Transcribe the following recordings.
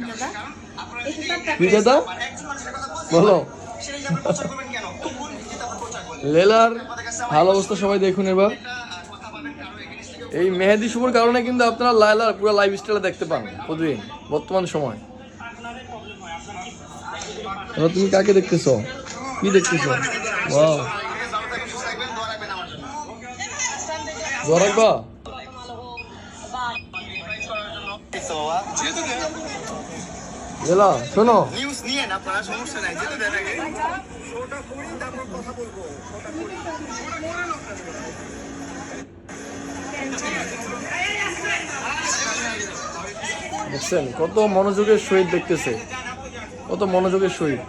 হারামজাদা বিজেতা? বলো। লেলার ভালো অবস্থা সবাই দেখুন এবার। এই মেহেদি শুভর কারণে কিন্তু আপনারা লাইলার পুরো লাইফ স্টাইলে দেখতে পান প্রতিদিন বর্তমান সময়। তুমি কাকে দেখতেছো? কি দেখতেছো? ওয়াও। দোয়া রাখবা। লেলা শোনো। নিউজ নিয়ে না আপনারা সমস্যা নাই যেতে দেন আগে। দেখছেন কত মনোযোগের সহিত দেখতেছে। কত মনোযোগের সহিত।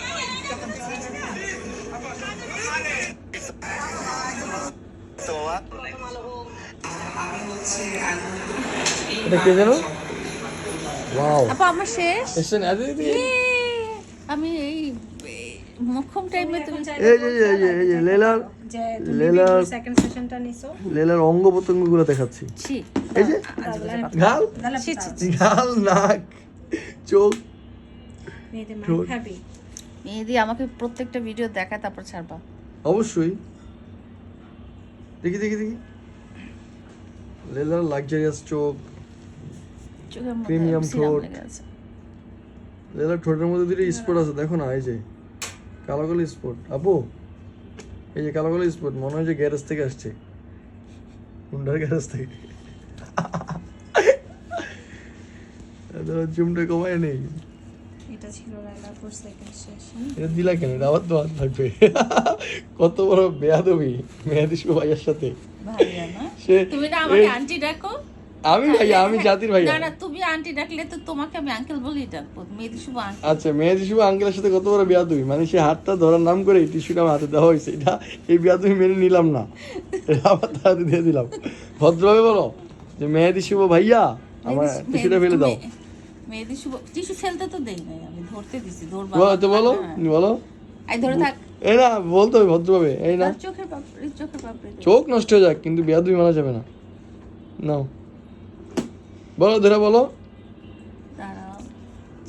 তো এটা কে জানো? ওয়াও আপা আমার শেষ। এসেন আরে আরে, আমি এই এই টাইমে তুমি এই যে এই যে এই যে লেলার লেলার সেকেন্ড সেশনটা নিছো। লেলার অঙ্গ প্রত্যঙ্গগুলো দেখাচ্ছি এই যে গাল। গাল নাক চোখ। মেহেদি আমাকে প্রত্যেকটা ভিডিও দেখায় তারপর ছাড়বা। অবশ্যই। দেখি দেখি দেখি। লেলার লাক্সারিয়াস চোখ প্রিমিয়াম ঠোঁট। লেলার ঠোঁটের মধ্যে দুটো স্পট আছে দেখো না এই যে কালো কালো স্পট আপু এই যে কালো কালো স্পট মনে হয় যে গ্যারেজ থেকে আসছে। হুন্ডার গ্যারেজ থেকে। চুমটা কমায় নেই। এটা ছিল লাইলা সেকেন্ড সেশন। এটা দিলা কেন? এটা আবার তো হাত থাকবে কত বড় বেয়াদবি মেয়াদি ভাইয়ার সাথে। ভাইয়া না? তুমি না আমাকে আন্টি ডাকো। আমি ভাইয়া আমি জাতির ভাইয়া। না না তুমি আন্টি ডাকলে তো তোমাকে আমি আঙ্কেল বলেই ডাকবো মেয়েদি শুভ আঙ্কেল আচ্ছা মেহেদি শুভ আঙ্কেলের সাথে কত বড় বেয়াদবি? মানে সে হাতটা ধরার নাম করে এই টিস্যুটা আমার হাতে দেওয়া হয়েছে। এটা এই বেয়াদবি মেনে নিলাম না। আবার তার দিয়ে দিলাম। ভদ্রভাবে বলো যে মেহেদি শুভ ভাইয়া আমার টিস্যুটা ফেলে দাও। মেয়েদি শুভ টিস্যু ফেলতে তো দেই নাই আমি ধরতে দিছি ধরবা তো বলো বলো। আই ধরে থাক। এই না বলতে হবে ভদ্রভাবে এই না। চোখের পাপড়ি চোখের পাপড়ি চোখ নষ্ট হয়ে যাক কিন্তু বেয়াদবি মানা যাবে না। নাও। বলো ধরে বলো।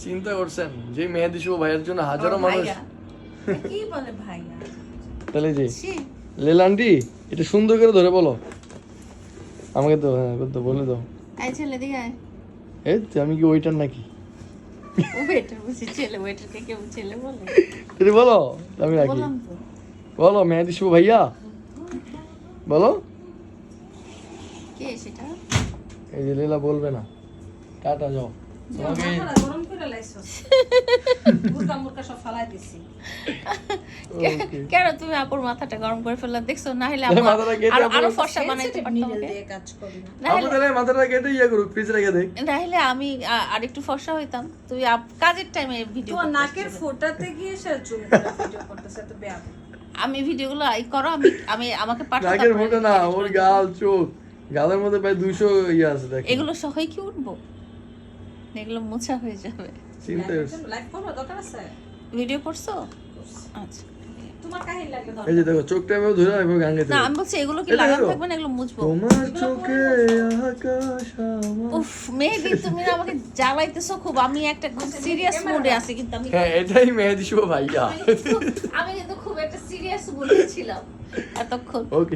চিন্তা করছেন যে মেহেদি শুভ ভাইয়ের জন্য হাজারো মানুষ কি বলে ভাইয়া? তাহলে যে লেলান্ডি এটা সুন্দর করে ধরে বলো। আমাকে তো হ্যাঁ তো বলে দাও। আই ছেলে দিকে এই তো আমি কি ওইটার নাকি? ওয়েটার বুঝি ছেলে ওয়েটারকে কেউ ছেলে বলে? তুমি বলো আমি রাখি। বলো মেহেদি শুভ ভাইয়া? বলো। কে সেটা? এই যে লীলা বলবে না। টাটা যাও। তোমাকে গরম করে লাইছো। মুরকা মুরকা সব ফালাই দিছি. কেন তুমি আপুর মাথাটা গরম করে ফেললা? দেখছ না হলে আরও আরও ফর্সা বানাইতে পারতাম করি না? হলে তাহলে মাথাটা কেটে ইয়ে করুক ফ্রিজ রেখে দেখ না হলে আমি আ- আরেকটু ফর্সা হইতাম। তুমি কাজের টাইমে ভিডিও তোমার নাকের ফোটাতে গিয়ে সে চুল ভিডিও করতেছে তো বেয়া আমি ভিডিওগুলো আই করো আমি আমি আমাকে পাঠাও নাকের ফোঁটা না ওর করে গাল চোখ। গালের মধ্যে প্রায় দুইশো ইয়ে আছে দেখ। এগুলো সহই কি উঠবো? এগুলো মোছা হয়ে যাবে। চিন্তা করছি লাইভ করব দরকার আছে? ভিডিও করছ। আচ্ছা। এই যে দেখো চোখটা এভাবে ধরে এভাবে গান গাইতে না আমি বলছি এগুলো কি লাগানো থাকবে না এগুলো মুছবো? তোমার চোখে আকাশ উফ মেহেদি তুমি না আমাকে জ্বালাইতেছো খুব। আমি একটা সিরিয়াস মুডে আছি কিন্তু আমি হ্যাঁ এটাই মেহেদি শুভ ভাইয়া। আমি কিন্তু খুব একটা সিরিয়াস মুডে ছিলাম। এতক্ষণ। ওকে